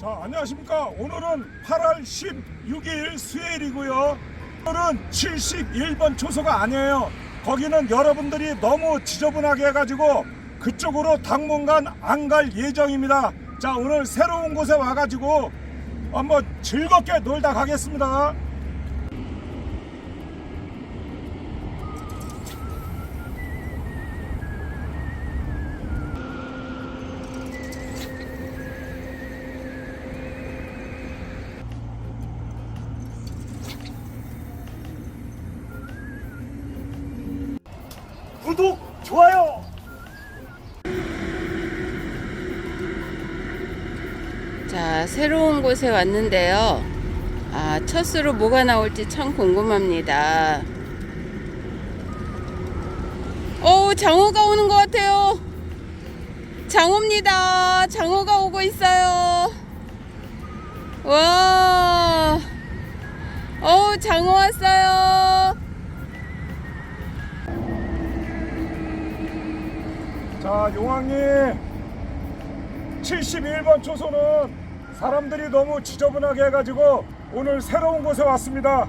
자, 안녕하십니까. 오늘은 8월 16일 수요일이고요. 오늘은 71번 초소가 아니에요. 거기는 여러분들이 너무 지저분하게 해가지고 그쪽으로 당분간 안 갈 예정입니다. 자, 오늘 새로운 곳에 와가지고 한번 즐겁게 놀다 가겠습니다. 구독, 좋아요! 자, 새로운 곳에 왔는데요. 아, 첫 수로 뭐가 나올지 참 궁금합니다. 오, 장어가 오는 것 같아요. 장어입니다. 장어가 오고 있어요. 와, 오, 장어 왔어요. 자, 용왕님 71번 초소는 사람들이 너무 지저분하게 해가지고 오늘 새로운 곳에 왔습니다.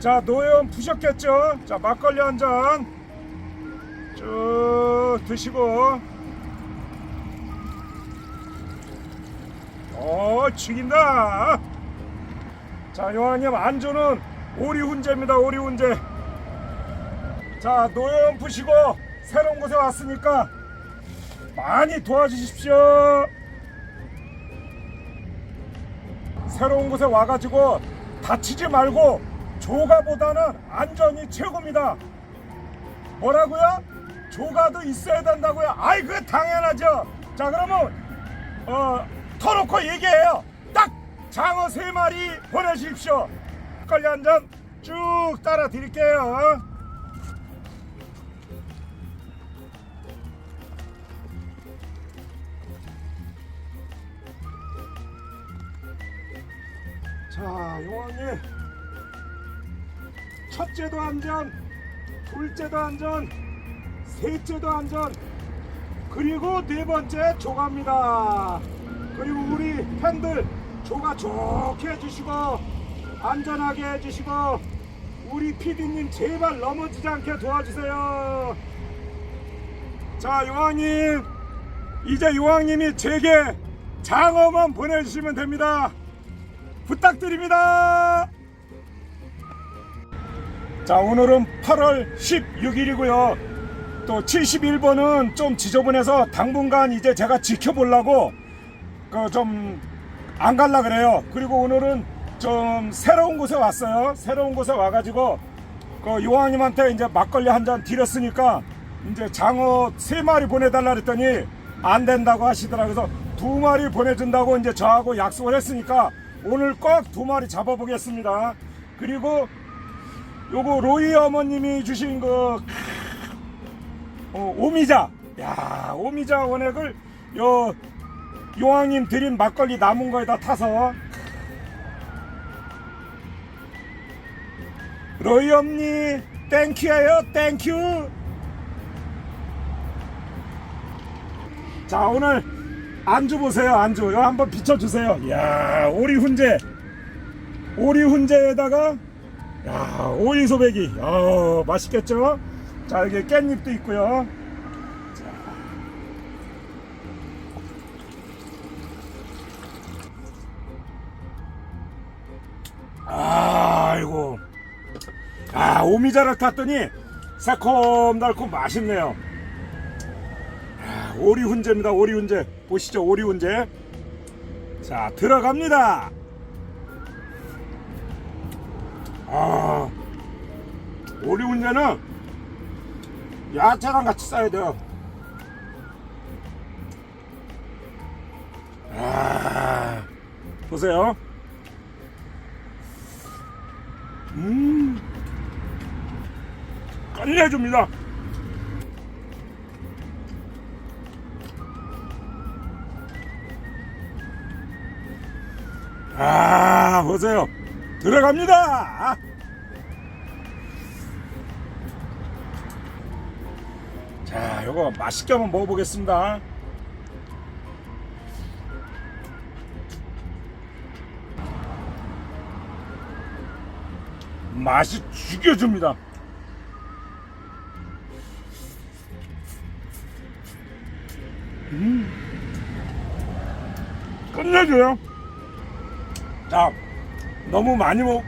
자, 노예원 푸셨겠죠? 자, 막걸리 한 잔 쭉 드시고 어, 죽인다. 자, 용왕님 안주는 오리 훈제입니다. 오리 훈제. 자, 노예원 푸시고 새로운 곳에 왔으니까 많이 도와주십시오. 새로운 곳에 와가지고 다치지 말고 조가보다는 안전이 최고입니다. 뭐라고요? 조가도 있어야 된다고요? 아이 그 당연하죠. 자 그러면 어 터놓고 얘기해요. 딱 장어 세 마리 보내주십시오. 막걸리 한잔 쭉 따라 드릴게요. 자, 용왕님. 첫째도 안전, 둘째도 안전, 셋째도 안전, 그리고 네 번째 조가입니다. 그리고 우리 팬들 조가 좋게 해주시고, 안전하게 해주시고, 우리 피디님 제발 넘어지지 않게 도와주세요. 자, 용왕님. 이제 용왕님이 제게 장어만 보내주시면 됩니다. 부탁드립니다. 자, 오늘은 8월 16일이고요. 또 71번은 좀 지저분해서 당분간 이제 제가 지켜보려고 그 좀 안 갈라 그래요. 그리고 오늘은 좀 새로운 곳에 왔어요. 새로운 곳에 와가지고 그 요왕님한테 이제 막걸리 한 잔 드렸으니까 이제 장어 세 마리 보내달라 그랬더니 안 된다고 하시더라고요. 그래서 두 마리 보내준다고 이제 저하고 약속을 했으니까 오늘 꼭 두 마리 잡아보겠습니다. 그리고 요거 로이 어머님이 주신 그 어, 오미자, 야 오미자 원액을 요 용왕님 드린 막걸리 남은 거에다 타서. 로이 엄니 땡큐예요 땡큐. 자 오늘 안주 보세요 안주. 이거 한번 비춰주세요. 이야 오리 훈제. 오리 훈제에다가 야 오이 소배기. 어 맛있겠죠? 자 여기 깻잎도 있고요. 자. 아이고. 아 오미자를 탔더니 새콤달콤 맛있네요. 아, 오리 훈제입니다 오리 훈제 보시죠 오리 훈제. 자 들어갑니다. 아 오리 훈제는 야채랑 같이 싸야 돼요. 아 보세요. 음 끝내줍니다 아, 보세요. 들어갑니다. 아. 자, 이거 맛있게 한번 먹어보겠습니다. 맛이 죽여줍니다. 음. 끝내줘요. 자, 너무 많이 모,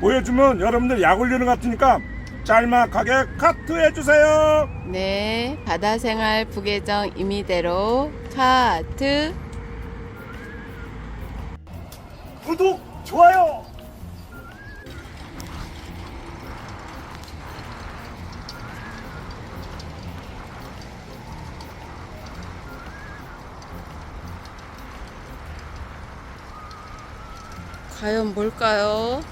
보여주면 여러분들 약 올리는 것 같으니까 짤막하게 카트 해주세요. 네, 바다생활 부계정 임의대로 카트. 구독, 좋아요. 과연 뭘까요?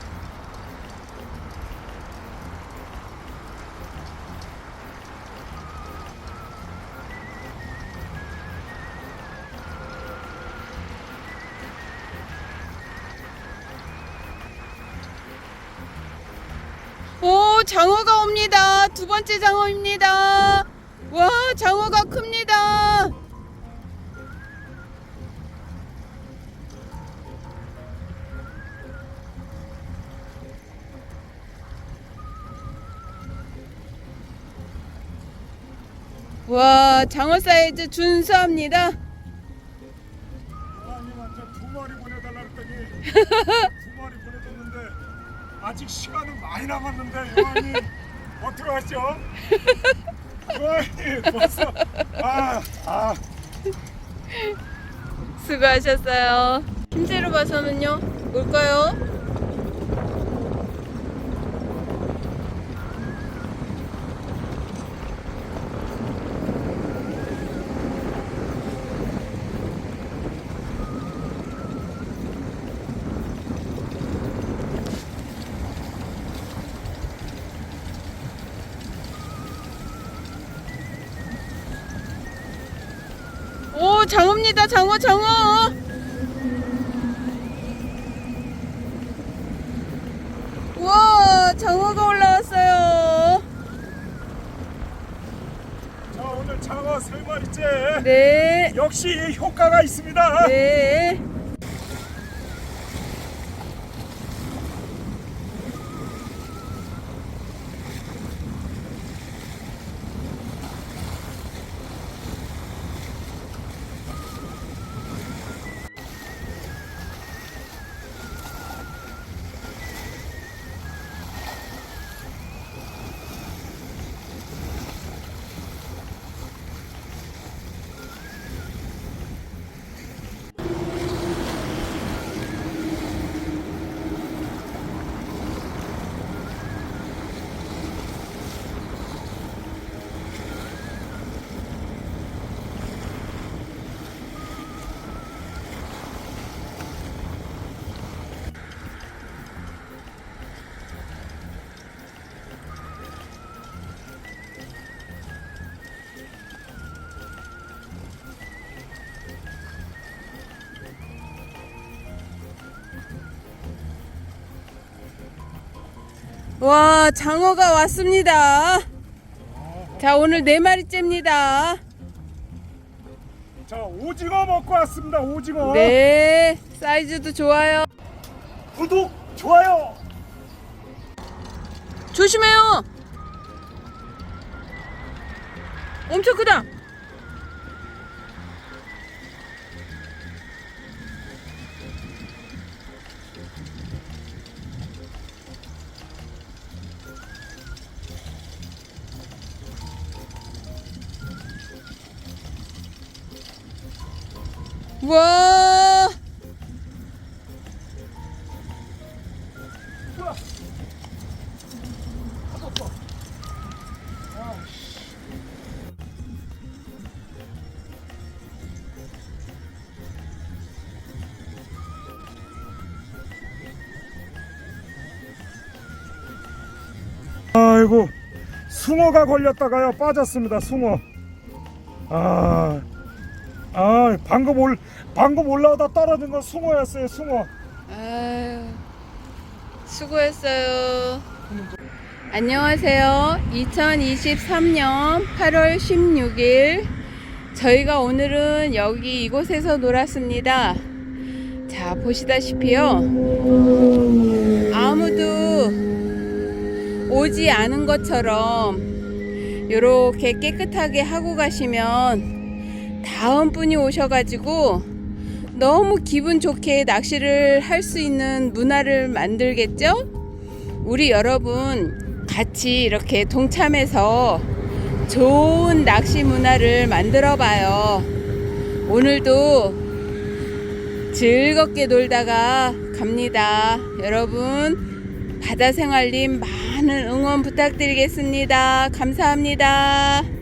오, 장어가 옵니다. 두 번째 장어입니다. 와, 장어가 큽니다. 와, 장어 사이즈 준수합니다. 하나님한테 두 마리 보내달라 그랬더니 두 마리 보내줬는데 아직 시간은 많이 남았는데 요한이 어떻게 하죠? 요한이 벌써 아, 아 수고하셨어요. 힘세로 봐서는요, 뭘까요? 오, 장어입니다. 장어, 장어. 우와, 장어가 올라왔어요. 자 오늘 장어 세 마리째 네. 역시 효과가 있습니다. 네. 와, 장어가 왔습니다. 자, 오늘 네 마리째입니다. 자 오징어 먹고 왔습니다. 오징어. 네. 사이즈도 좋아요. 구독 좋아요. 조심해요. 엄청 크다. 아이고 숭어가 걸렸다가요 빠졌습니다. 숭어. 아, 아 방금 올 방금 올라오다 떨어진 건 숭어였어요. 숭어. 아유, 수고했어요. 안녕하세요. 2023년 8월 16일. 저희가 오늘은 여기 이곳에서 놀았습니다. 자, 보시다시피요. 아무도 오지 않은 것처럼 이렇게 깨끗하게 하고 가시면 다음 분이 오셔가지고 너무 기분 좋게 낚시를 할 수 있는 문화를 만들겠죠? 우리 여러분 같이 이렇게 동참해서 좋은 낚시 문화를 만들어 봐요. 오늘도 즐겁게 놀다가 갑니다. 여러분, 바다 생활님 많 은 응원 부탁드리겠습니다. 감사합니다.